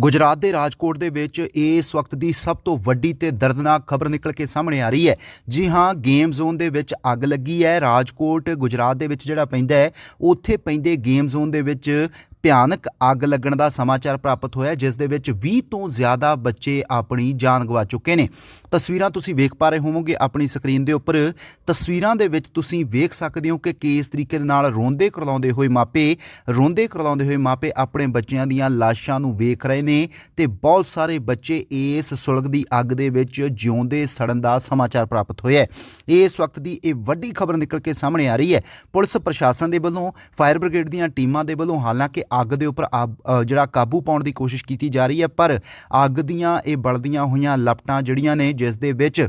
ਗੁਜਰਾਤ ਦੇ ਰਾਜਕੋਟ ਦੇ ਵਿੱਚ ਇਸ ਵਕਤ ਦੀ ਸਭ ਤੋਂ ਵੱਡੀ ਤੇ ਦਰਦਨਾਕ ਖਬਰ ਨਿਕਲ ਕੇ ਸਾਹਮਣੇ ਆ ਰਹੀ ਹੈ। ਜੀ ਹਾਂ, ਗੇਮ ਜ਼ੋਨ ਦੇ ਵਿੱਚ ਅੱਗ ਲੱਗੀ ਹੈ। ਰਾਜਕੋਟ ਗੁਜਰਾਤ ਦੇ ਵਿੱਚ ਜਿਹੜਾ ਪੈਂਦਾ ਹੈ, ਉੱਥੇ ਪੈਂਦੇ ਗੇਮ ਜ਼ੋਨ ਦੇ ਵਿੱਚ ਭਿਆਨਕ ਅੱਗ ਲੱਗਣ ਦਾ ਸਮਾਚਾਰ ਪ੍ਰਾਪਤ ਹੋਇਆ ਜਿਸ ਦੇ ਵਿੱਚ 20 ਤੋਂ ਜ਼ਿਆਦਾ ਬੱਚੇ ਆਪਣੀ ਜਾਨ ਗਵਾ ਚੁੱਕੇ ਨੇ। ਤਸਵੀਰਾਂ ਤੁਸੀਂ ਵੇਖ ਪਾ ਰਹੇ ਹੋਵੋਗੇ ਆਪਣੀ ਸਕਰੀਨ ਦੇ ਉੱਪਰ। ਤਸਵੀਰਾਂ ਦੇ ਵਿੱਚ ਤੁਸੀਂ ਵੇਖ ਸਕਦੇ ਹੋ ਕਿ ਕਿਸ ਤਰੀਕੇ ਦੇ ਨਾਲ ਰੋਂਦੇ ਕਰਲਾਉਂਦੇ ਹੋਏ ਮਾਪੇ, ਰੋਂਦੇ ਕਰਲਾਉਂਦੇ ਹੋਏ ਮਾਪੇ ਆਪਣੇ ਬੱਚਿਆਂ ਦੀਆਂ ਲਾਸ਼ਾਂ ਨੂੰ ਵੇਖ ਰਹੇ ਨੇ ਤੇ ਬਹੁਤ ਸਾਰੇ ਬੱਚੇ ਇਸ ਸੁਲਗ ਦੀ ਅੱਗ ਦੇ ਵਿੱਚ ਜਿਉਂਦੇ ਸੜਨ ਦਾ ਸਮਾਚਾਰ ਪ੍ਰਾਪਤ ਹੋਇਆ ਹੈ। ਇਸ ਵਕਤ ਦੀ ਇਹ ਵੱਡੀ ਖਬਰ ਨਿਕਲ ਕੇ ਸਾਹਮਣੇ ਆ ਰਹੀ ਹੈ। ਪੁਲਿਸ ਪ੍ਰਸ਼ਾਸਨ ਦੇ ਵੱਲੋਂ, ਫਾਇਰ ਬ੍ਰਿਗੇਡ ਦੀਆਂ ਟੀਮਾਂ ਦੇ ਵੱਲੋਂ ਹਾਲਾਂਕਿ ਅੱਗ ਦੇ ਉੱਪਰ ਆਬ- ਜਿਹੜਾ ਕਾਬੂ ਪਾਉਣ ਦੀ ਕੋਸ਼ਿਸ਼ ਕੀਤੀ ਜਾ ਰਹੀ ਹੈ, ਪਰ ਅੱਗ ਦੀਆਂ ਇਹ ਬਲਦੀਆਂ ਹੋਈਆਂ ਲਪਟਾਂ ਜਿਹੜੀਆਂ ਨੇ, ਜਿਸ ਦੇ ਵਿੱਚ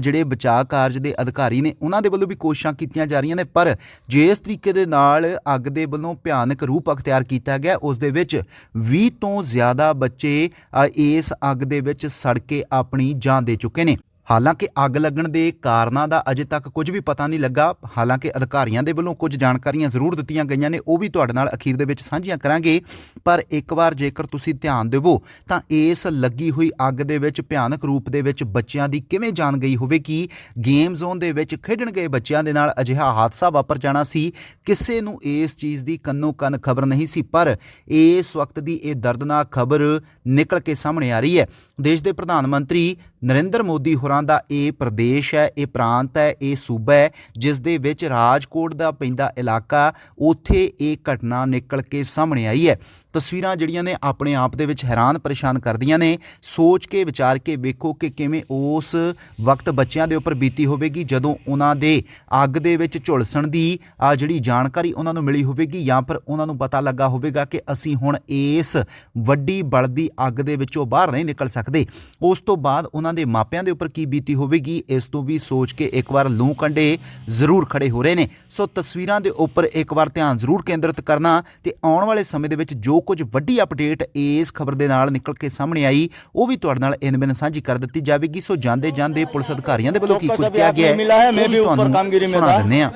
ਜਿਹੜੇ ਬਚਾਅ ਕਾਰਜ ਦੇ ਅਧਿਕਾਰੀ ਨੇ, ਉਹਨਾਂ ਦੇ ਵੱਲੋਂ ਵੀ ਕੋਸ਼ਿਸ਼ਾਂ ਕੀਤੀਆਂ ਜਾ ਰਹੀਆਂ ਨੇ, ਪਰ ਜਿਸ ਤਰੀਕੇ ਦੇ ਨਾਲ ਅੱਗ ਦੇ ਵੱਲੋਂ ਭਿਆਨਕ ਰੂਪ ਅਖਤਿਆਰ ਕੀਤਾ ਗਿਆ, ਉਸ ਦੇ ਵਿੱਚ 20 ਤੋਂ ਜ਼ਿਆਦਾ ਬੱਚੇ ਇਸ ਅੱਗ ਦੇ ਵਿੱਚ ਸੜ ਕੇ ਆਪਣੀ ਜਾਨ ਦੇ ਚੁੱਕੇ ਨੇ। ਹਾਲਾਂਕਿ ਅੱਗ ਲੱਗਣ ਦੇ ਕਾਰਨਾਂ ਦਾ ਅਜੇ ਤੱਕ ਕੁਝ ਵੀ ਪਤਾ ਨਹੀਂ ਲੱਗਾ, ਹਾਲਾਂਕਿ ਅਧਿਕਾਰੀਆਂ ਦੇ ਵੱਲੋਂ ਕੁਝ ਜਾਣਕਾਰੀਆਂ ਜ਼ਰੂਰ ਦਿੱਤੀਆਂ ਗਈਆਂ ਨੇ, ਉਹ ਵੀ ਤੁਹਾਡੇ ਨਾਲ ਅਖੀਰ ਦੇ ਵਿੱਚ ਸਾਂਝੀਆਂ ਕਰਾਂਗੇ। ਪਰ ਇੱਕ ਵਾਰ ਜੇਕਰ ਤੁਸੀਂ ਧਿਆਨ ਦੇਵੋ, ਤਾਂ ਇਸ ਲੱਗੀ ਹੋਈ ਅੱਗ ਦੇ ਵਿੱਚ ਭਿਆਨਕ ਰੂਪ ਦੇ ਵਿੱਚ ਬੱਚਿਆਂ ਦੀ ਕਿਵੇਂ ਜਾਨ ਗਈ ਹੋਵੇਗੀ? ਗੇਮ ਜ਼ੋਨ ਦੇ ਵਿੱਚ ਖੇਡਣ ਗਏ ਬੱਚਿਆਂ ਦੇ ਨਾਲ ਅਜਿਹਾ ਹਾਦਸਾ ਵਾਪਰ ਜਾਣਾ ਸੀ। ਕਿਸੇ ਨੂੰ ਇਸ ਚੀਜ਼ ਦੀ ਕੰਨੋ ਕੰਨ ਖਬਰ ਨਹੀਂ ਸੀ, ਪਰ ਇਸ ਵਕਤ ਦੀ ਇਹ ਦਰਦਨਾਕ ਖਬਰ ਨਿਕਲ ਕੇ ਸਾਹਮਣੇ ਆ ਰਹੀ ਹੈ। ਦੇਸ਼ ਦੇ ਪ੍ਰਧਾਨ ਮੰਤਰੀ ਨਰਿੰਦਰ ਮੋਦੀ ਹੋਰਾਂ ਦਾ ਇਹ ਪ੍ਰਦੇਸ਼ ਹੈ, ਇਹ ਪ੍ਰਾਂਤ ਹੈ, ਇਹ ਸੂਬਾ ਹੈ ਜਿਸ ਦੇ ਵਿੱਚ ਰਾਜਕੋਟ ਦਾ ਪੈਂਦਾ ਇਲਾਕਾ ਉੱਥੇ ਇਹ ਘਟਨਾ ਨਿਕਲ ਕੇ ਸਾਹਮਣੇ ਆਈ ਹੈ। ਤਸਵੀਰਾਂ ਜਿਹੜੀਆਂ ਨੇ ਆਪਣੇ ਆਪ ਦੇ ਵਿੱਚ ਹੈਰਾਨ ਪਰੇਸ਼ਾਨ ਕਰਦੀਆਂ ਨੇ। ਸੋਚ ਕੇ, ਵਿਚਾਰ ਕੇ ਵੇਖੋ ਕਿ ਕਿਵੇਂ ਉਸ ਵਕਤ ਬੱਚਿਆਂ ਦੇ ਉੱਪਰ ਬੀਤੀ ਹੋਵੇਗੀ, ਜਦੋਂ ਉਹਨਾਂ ਦੇ ਅੱਗ ਦੇ ਵਿੱਚ ਝੁਲਸਣ ਦੀ ਆ ਜਿਹੜੀ ਜਾਣਕਾਰੀ ਉਹਨਾਂ ਨੂੰ ਮਿਲੀ ਹੋਵੇਗੀ ਜਾਂ ਫਿਰ ਉਹਨਾਂ ਨੂੰ ਪਤਾ ਲੱਗਾ ਹੋਵੇਗਾ ਕਿ ਅਸੀਂ ਹੁਣ ਇਸ ਵੱਡੀ ਬਲਦੀ ਅੱਗ ਦੇ ਵਿੱਚੋਂ ਬਾਹਰ ਨਹੀਂ ਨਿਕਲ ਸਕਦੇ। ਉਸ ਤੋਂ ਬਾਅਦ ਉਹਨਾਂ ਦੇ ਮਾਪਿਆਂ ਦੇ ਉੱਪਰ ਕੀ ਕੀ ਬੀਤੀ ਹੋਵੇਗੀ ਇਸ ਤੋਂ ਵੀ ਸੋਚ ਕੇ ਇੱਕ ਵਾਰ ਲੂ ਕੰਡੇ ਜ਼ਰੂਰ ਖੜੇ ਹੋ ਰਹੇ ਨੇ। ਸੋ ਤਸਵੀਰਾਂ ਦੇ ਉੱਪਰ ਇੱਕ ਵਾਰ ਧਿਆਨ ਜ਼ਰੂਰ ਕੇਂਦਰਿਤ ਕਰਨਾ ਤੇ ਆਉਣ ਵਾਲੇ ਸਮੇਂ ਦੇ ਵਿੱਚ ਜੋ ਕੁਝ ਵੱਡੀ ਅਪਡੇਟ ਇਸ ਖਬਰ ਦੇ ਨਾਲ ਨਿਕਲ ਕੇ ਸਾਹਮਣੇ ਆਈ ਉਹ ਵੀ ਤੁਹਾਡੇ ਨਾਲ ਇਹਨਾਂ ਬਿਨ ਸਾਂਝੀ ਕਰ ਦਿੱਤੀ ਜਾਵੇਗੀ। ਸੋ ਜਾਂਦੇ ਜਾਂਦੇ ਪੁਲਿਸ ਅਧਿਕਾਰੀਆਂ ਦੇ ਵੱਲੋਂ ਕੀ ਕੁਝ ਕਿਹਾ ਗਿਆ ਹੈ ਮੈਂ ਵੀ ਉੱਪਰ ਕਾਮਗੀਰੀ ਮੇਂ ਸੁਣਾ ਦਿੰਦੇ ਆ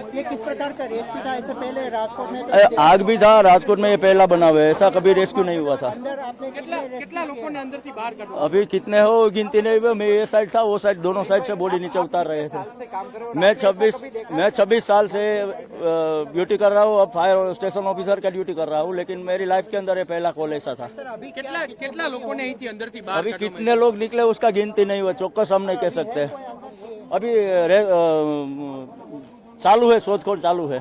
का रेस्क्यू था इससे पहले राजकोट में तो आग भी था राजकोट में ये पहला बना हुआ है ऐसा कभी रेस्क्यू नहीं हुआ था। अभी कितने हो गिनती नहीं हुई मैं ये साइड था वो साइड दोनों साइड से बॉडी नीचे उतार रहे थे। मैं छब्बीस मैं छब्बीस साल से ड्यूटी कर रहा हूँ अब फायर स्टेशन ऑफिसर का ड्यूटी कर रहा हूँ लेकिन मेरी लाइफ के अंदर ये पहला कॉल ऐसा था। अभी कितने लोग निकले उसका गिनती नहीं हुआ चौकस हम नहीं कह सकते। अभी ચાલુ હે શોધખોળ ચાલુ હે.